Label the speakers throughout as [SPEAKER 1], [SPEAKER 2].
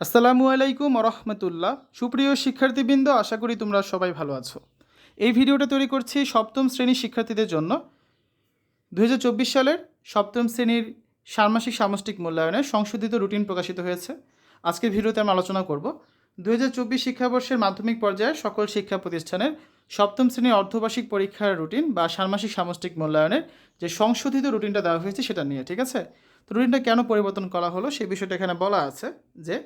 [SPEAKER 1] আসসালামু আলাইকুম রহমতুল্লাহ। সুপ্রিয় শিক্ষার্থীবৃন্দ, আশা করি তোমরা সবাই ভালো আছো। এই ভিডিওটা তৈরি করছি সপ্তম শ্রেণির শিক্ষার্থীদের জন্য। দুহাজার চব্বিশ সালের সপ্তম শ্রেণির ষান্মাসিক সামষ্টিক মূল্যায়নের সংশোধিত রুটিন প্রকাশিত হয়েছে। আজকের ভিডিওতে আমরা আলোচনা করব। দু হাজার চব্বিশ শিক্ষাবর্ষের মাধ্যমিক পর্যায়ে সকল শিক্ষা প্রতিষ্ঠানের সপ্তম শ্রেণির অর্ধবার্ষিক পরীক্ষার রুটিন বা ষান্মাসিক সামষ্টিক মূল্যায়নের যে সংশোধিত রুটিনটা দেওয়া হয়েছে সেটা নিয়ে, ঠিক আছে? তো রুটিনটা কেন পরিবর্তন করা হলো সেই বিষয়টা এখানে বলা আছে যে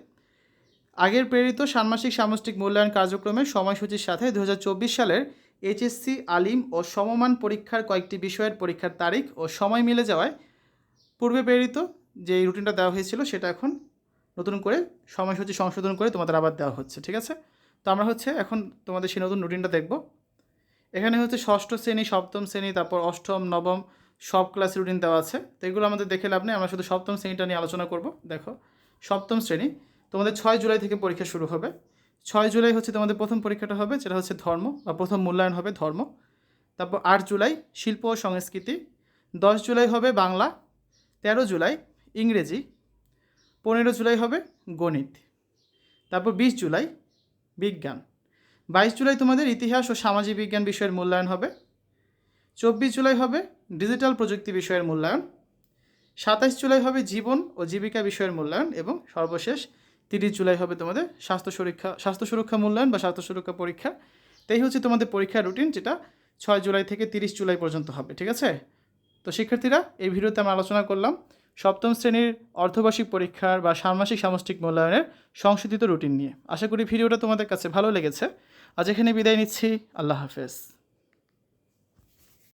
[SPEAKER 1] আগের প্রেরিত ষান্মাসিক সামষ্টিক মূল্যায়ন কার্যক্রমের সময়সূচির সাথে দু হাজার চব্বিশ সালের এইচএসসি আলিম ও সমমান পরীক্ষার কয়েকটি বিষয়ের পরীক্ষার তারিখ ও সময় মিলে যাওয়ায় পূর্বে প্রেরিত যে রুটিনটা দেওয়া হয়েছিল সেটা এখন নতুন করে সময়সূচি সংশোধন করে তোমাদের আবার দেওয়া হচ্ছে, ঠিক আছে? তো আমরা হচ্ছে এখন তোমাদের সেই নতুন রুটিনটা দেখব। এখানে হচ্ছে ষষ্ঠ শ্রেণি, সপ্তম শ্রেণি, তারপর অষ্টম, নবম সব ক্লাস রুটিন দেওয়া আছে। তো এগুলো আমাদের দেখে লাভ নেই, আমরা শুধু সপ্তম শ্রেণীটা নিয়ে আলোচনা করব। দেখো, সপ্তম শ্রেণি। তোমাদের ছয় জুলাই থেকে পরীক্ষা শুরু হবে। ছয় জুলাই হচ্ছে তোমাদের প্রথম পরীক্ষাটা হবে, যেটা হচ্ছে ধর্ম, বা প্রথম মূল্যায়ন হবে ধর্ম। তারপর আট জুলাই, শিল্প ও সংস্কৃতি। দশ জুলাই হবে বাংলা, তেরো জুলাই ইংরেজি, পনেরো জুলাই হবে গণিত। তারপর বিশ জুলাই বিজ্ঞান। বাইশ জুলাই তোমাদের ইতিহাস ও সামাজিক বিজ্ঞান বিষয়ের মূল্যায়ন হবে। চব্বিশ জুলাই হবে ডিজিটাল প্রযুক্তি বিষয়ের মূল্যায়ন। সাতাইশ জুলাই হবে জীবন ও জীবিকা বিষয়ের মূল্যায়ন এবং সর্বশেষ তিরিশ জুলাই হবে তোমাদের স্বাস্থ্য সুরক্ষা স্বাস্থ্য সুরক্ষা মূল্যায়ন বা স্বাস্থ্য সুরক্ষা পরীক্ষা। তাই হচ্ছে তোমাদের পরীক্ষার রুটিন যেটা ছয় জুলাই থেকে তিরিশ জুলাই পর্যন্ত হবে, ঠিক আছে? তো শিক্ষার্থীরা, এই ভিডিওতে আমরা আলোচনা করলাম সপ্তম শ্রেণির অর্ধবার্ষিক পরীক্ষার বা ষান্মাসিক সামষ্টিক মূল্যায়নের সংশোধিত রুটিন নিয়ে। আশা করি ভিডিওটা তোমাদের কাছে ভালো লেগেছে। আজ এখানে বিদায় নিচ্ছি। আল্লাহ হাফেজ।